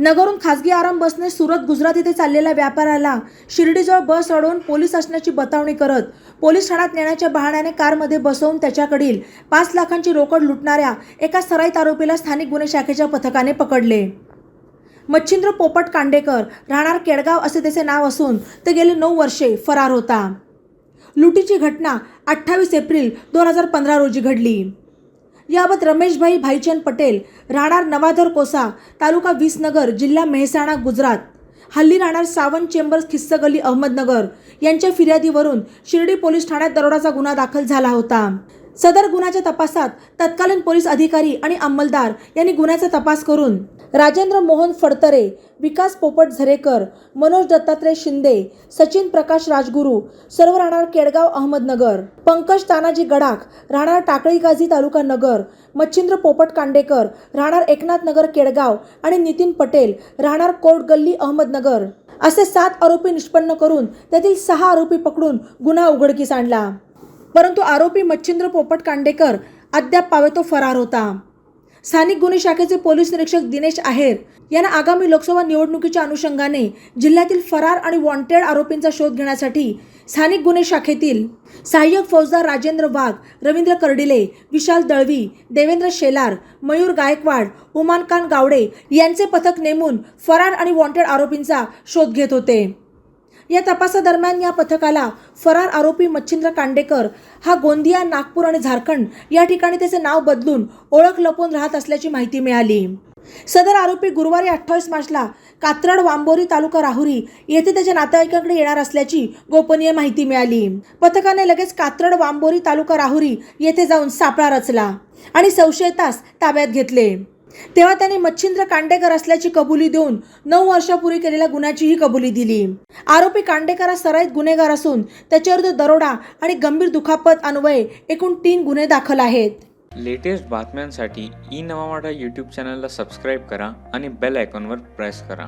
नगरून खासगी आराम बसने सुरत गुजरात येथे चाललेल्या व्यापाऱ्याला शिर्डीजवळ बस अडवून पोलीस असण्याची बतावणी करत पोलीस ठाण्यात नेण्याच्या बहाण्याने कारमध्ये बसवून त्याच्याकडील पाच लाखांची रोकड लुटणाऱ्या एका सराईत आरोपीला स्थानिक गुन्हे शाखेच्या पथकाने पकडले. मच्छिंद्र पोपट कांडेकर राहणार केडगाव असे त्याचे नाव असून ते गेले नऊ वर्षे फरार होता. लुटीची घटना अठ्ठावीस एप्रिल दोन हजार पंधरा रोजी घडली. याबाबत रमेशभाई भाईचंद पटेल राहणार नवाधर कोसा तालुका विसनगर जिल्हा मेहसाणा गुजरात. हल्ली राहणार सावंत चेंबर्स खिस्स गली अहमदनगर. यांच्या फिर्यादीवरून शिर्डी पोलीस ठाण्यात दरोडाचा गुन्हा दाखल झाला होता. सदर गुन्ह्याच्या तपासात तत्कालीन पोलीस अधिकारी आणि अंमलदार यांनी गुन्ह्याचा तपास करून राजेंद्र मोहन फडतरे विकास पोपट झरेकर मनोज दत्तात्रय शिंदे सचिन प्रकाश राजगुरू सर्व राहणार केडगाव अहमदनगर पंकज तानाजी गडाख राहणार टाकळी गाझी तालुका नगर मच्छिंद्र पोपट कांडेकर राहणार एकनाथ नगर केडगाव आणि नितीन पटेल राहणार कोर्ट गल्ली अहमदनगर. असे सात आरोपी निष्पन्न करून त्यातील सहा आरोपी पकडून गुन्हा उघडकीस आणला. परंतु आरोपी मच्छिंद्र पोपट कांडेकर अद्याप पावेतो फरार होता. स्थानिक गुन्हे शाखेचे पोलीस निरीक्षक दिनेश आहेर यांना आगामी लोकसभा निवडणुकीच्या अनुषंगाने जिल्ह्यातील फरार आणि वॉन्टेड आरोपींचा शोध घेण्यासाठी स्थानिक गुन्हे शाखेतील सहाय्यक फौजदार राजेंद्र वाघ रवींद्र कर्डिले विशाल दळवी देवेंद्र शेलार मयूर गायकवाड उमानकान गावडे यांचे पथक नेमून फरार आणि वॉन्टेड आरोपींचा शोध घेत होते. या तपासादरम्यान या पथकाला फरार आरोपी मच्छिंद्र कांडेकर हा गोंदिया नागपूर आणि झारखंड या ठिकाणी त्याचे नाव बदलून ओळख लपवून राहत असल्याची माहिती मिळाली. सदर आरोपी गुरुवारी अठ्ठावीस मार्चला कात्रड वांबोरी तालुका राहुरी येथे त्याच्या नातेवाईकांकडे येणार असल्याची गोपनीय माहिती मिळाली. पथकाने लगेच कात्रड वांबोरी तालुका राहुरी येथे जाऊन सापळा रचला आणि संशयितास ताब्यात घेतले. तेव्हा त्याने मच्छिंद्र कांडेकर असल्याची कबुली देऊन नऊ वर्षापूर्वी केलेल्या गुन्ह्याचीही कबुली दिली. आरोपी कांडेकर हा सराईत गुन्हेगार असून त्याच्याविरुद्ध दरोडा आणि गंभीर दुखापत अन्वये एकूण तीन गुन्हे दाखल आहेत. लेटेस्ट बातम्यांसाठी ई नवा यूट्यूब चॅनलला सबस्क्राईब करा आणि बेल आयकॉनवर प्रेस करा.